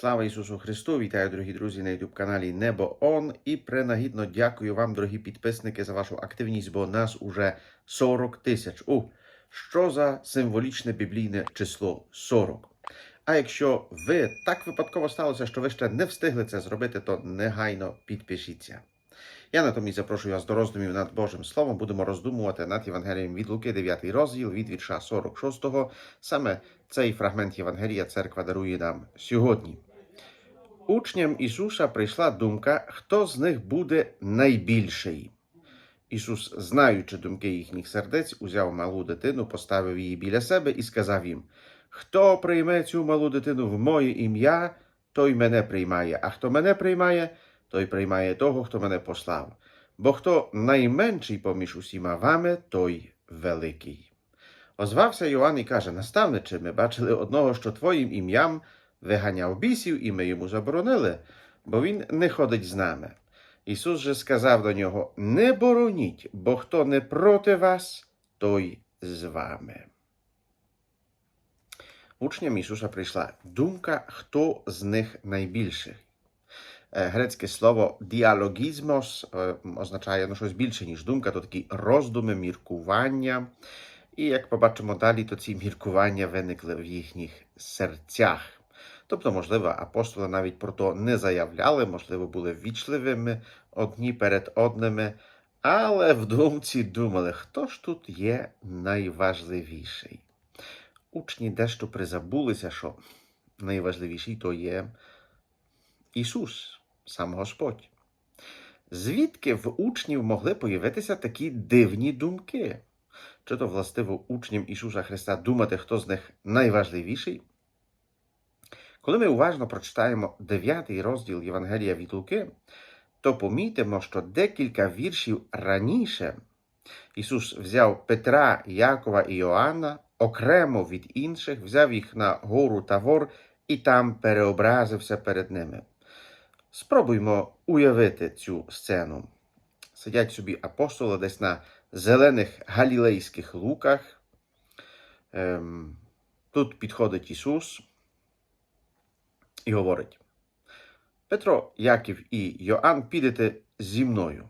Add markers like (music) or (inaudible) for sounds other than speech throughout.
Слава Ісусу Христу! Вітаю, дорогі друзі, на youtube каналі Небо Он. І принагідно дякую вам, дорогі підписники, за вашу активність, бо нас уже 40 тисяч. У, що за символічне біблійне число 40. А якщо ви так випадково сталося, що ви ще не встигли це зробити, то негайно підпишіться. Я натомість запрошую вас до роздумів над Божим Словом. Будемо роздумувати над Євангелієм від Луки, 9 розділ, від вірша 46. Саме цей фрагмент Євангелія церква дарує нам сьогодні. Учням Ісуса прийшла думка, хто з них буде найбільший. Ісус, знаючи думки їхніх сердець, узяв малу дитину, поставив її біля себе і сказав їм: Хто прийме цю малу дитину в моє ім'я, той мене приймає, а хто мене приймає, той приймає того, хто мене послав. Бо хто найменший поміж усіма вами, той великий. Озвався Йоанн і каже: Наставниче, ми бачили одного, що твоїм ім'ям виганяв бісів, і ми йому заборонили, бо він не ходить з нами. Ісус же сказав до нього: Не бороніть, бо хто не проти вас, той з вами. Учням Ісуса прийшла думка, хто з них найбільший. Е, Грецьке слово діалогізмос е, означає ну, щось більше, ніж думка, то такі роздуми, міркування. І як побачимо далі, то ці міркування виникли в їхніх серцях. Тобто, можливо, апостоли навіть про то не заявляли, можливо, були ввічливими одні перед одними, але в думці думали, хто ж тут є найважливіший. Учні дещо призабулися, що найважливіший то є Ісус, сам Господь. Звідки в учнів могли появитися такі дивні думки? Чи то властиво учням Ісуса Христа думати, хто з них найважливіший? Коли ми уважно прочитаємо 9 розділ Євангелія від Луки, то помітимо, що декілька віршів раніше Ісус взяв Петра, Якова і Йоанна окремо від інших, взяв їх на гору Тавор і там переобразився перед ними. Спробуймо уявити цю сцену. Сидять собі апостоли десь на зелених галілейських луках. Ем, тут підходить Ісус і говорить: Петро, Яків і Йоанн підете зі мною.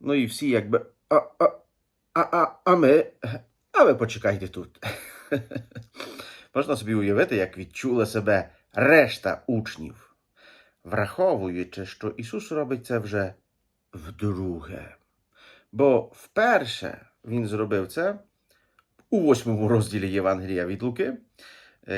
Ну і всі якби. А, а, а, а, а ми. А ви почекайте тут. (laughs) Можна собі уявити, як відчула себе решта учнів, враховуючи, що Ісус робить це вже вдруге. Бо вперше Він зробив це у восьмому розділі Євангелія від Луки,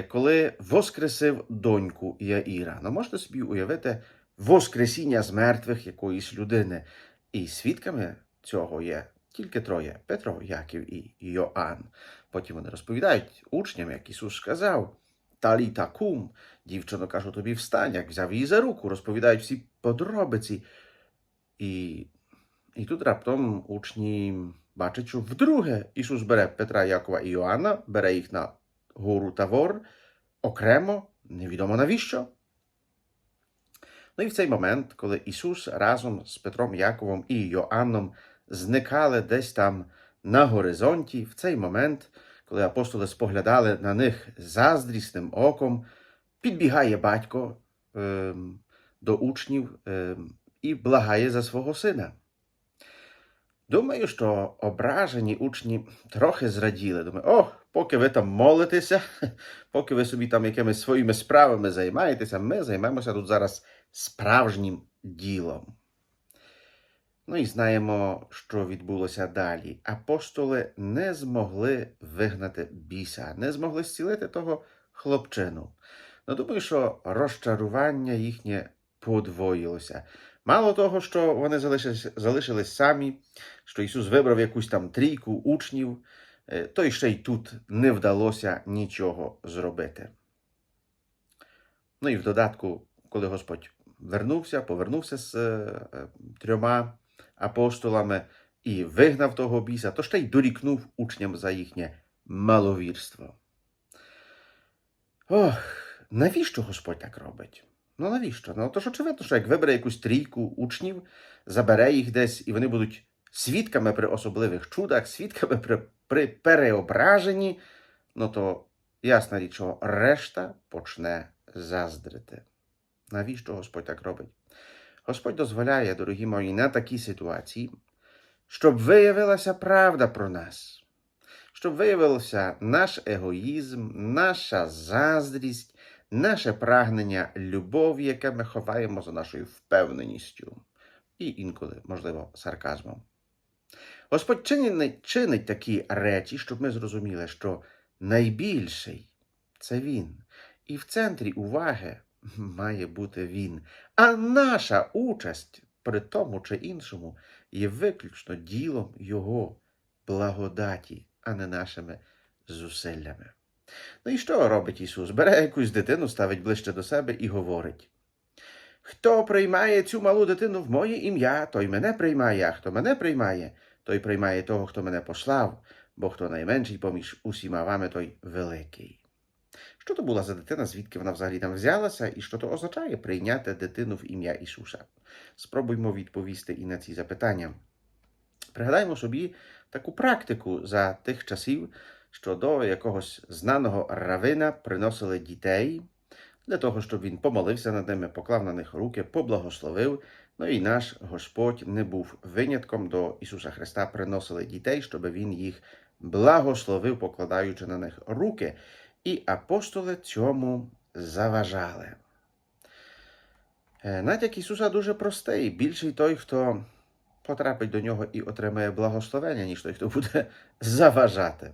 коли воскресив доньку Яїра. Ну, можете собі уявити воскресіння з мертвих якоїсь людини. І свідками цього є тільки троє: Петро, Яків і Йоанн. Потім вони розповідають учням, як Ісус сказав. Таліта кум, дівчино, кажу тобі, встань, як взяв її за руку, розповідають всі подробиці. І, і тут раптом учні бачать, що вдруге Ісус бере Петра, Якова і Йоанна, бере їх на гору Тавор окремо, невідомо навіщо. Ну і в цей момент, коли Ісус разом з Петром, Яковом і Йоанном зникали десь там на горизонті, в цей момент, коли апостоли споглядали на них заздрісним оком, підбігає батько ем, до учнів ем, і благає за свого сина. Думаю, що ображені учні трохи зраділи. Думаю, о, поки ви там молитеся, (laughs) поки ви собі там якимись своїми справами займаєтеся, ми займемося тут зараз справжнім ділом. Ну і знаємо, що відбулося далі. Апостоли не змогли вигнати біса, не змогли зцілити того хлопчину. Ну, думаю, що розчарування їхнє подвоїлося. Мало того, що вони залишились, залишились самі, що Ісус вибрав якусь там трійку учнів, е, то й ще й тут не вдалося нічого зробити. Ну і в додатку, коли Господь вернувся, повернувся з е, е, трьома апостолами і вигнав того біса, то ще й дорікнув учням за їхнє маловірство. Ох, навіщо Господь так робить? Ну навіщо? Ну то ж очевидно, що як вибере якусь трійку учнів, забере їх десь, і вони будуть свідками при особливих чудах, свідками при, при переображенні, ну то ясна річ, що решта почне заздрите. Навіщо Господь так робить? Господь дозволяє, дорогі мої, на такій ситуації, щоб виявилася правда про нас, щоб виявився наш егоїзм, наша заздрість, наше прагнення любові, яке ми ховаємо за нашою впевненістю і інколи, можливо, сарказмом. Господь чинить, чинить такі речі, щоб ми зрозуміли, що найбільший це Він, і в центрі уваги (laughs) має бути Він. А наша участь при тому чи іншому є виключно ділом Його благодаті, а не нашими зусиллями. Ну і що робить Ісус? Бере якусь дитину, ставить ближче до себе і говорить: Хто приймає цю малу дитину в моє ім'я, той мене приймає, а хто мене приймає, той приймає того, хто мене послав, бо хто найменший поміж усіма вами, той великий. Що то була за дитина, звідки вона взагалі там взялася, і що то означає прийняти дитину в ім'я Ісуса? Спробуймо відповісти і на ці запитання. Пригадаємо собі таку практику за тих часів, що до якогось знаного равина приносили дітей для того, щоб він помолився над ними, поклав на них руки, поблагословив. Ну і наш Господь не був винятком до Ісуса Христа, приносили дітей, щоб Він їх благословив, покладаючи на них руки. І апостоли цьому заважали. Е, Натяк Ісуса дуже простий. Більший той, хто потрапить до нього і отримає благословення, ніж той, хто буде заважати.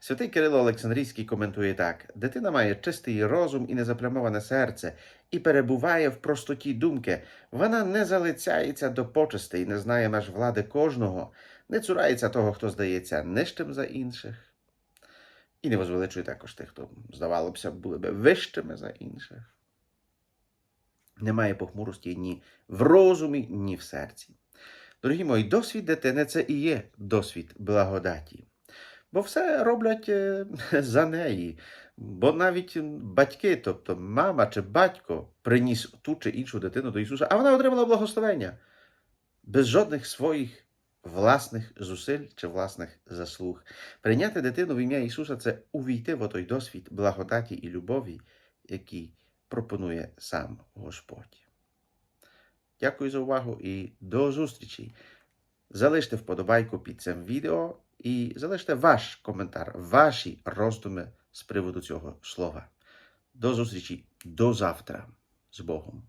Святий Кирило Олександрійський коментує так: дитина має чистий розум і незаплямоване серце, і перебуває в простоті думки. Вона не залицяється до почестей, і не знає меж влади кожного, не цурається того, хто здається нижчим за інших. І не возвеличує також тих, хто, здавалося б, були би вищими за інших. Немає похмурості ні в розумі, ні в серці. Дорогі мої, досвід дитини це і є досвід благодаті. Бо все роблять е, (laughs) за неї. Бо навіть батьки, тобто мама чи батько, приніс ту чи іншу дитину до Ісуса, а вона отримала благословення без жодних своїх власних зусиль чи власних заслуг. Прийняти дитину в ім'я Ісуса це увійти в той досвід благодаті і любові, який пропонує сам Господь. Дякую за увагу і до зустрічі. Залиште вподобайку під цим відео і залиште ваш коментар, ваші роздуми з приводу цього слова. До зустрічі до завтра з Богом.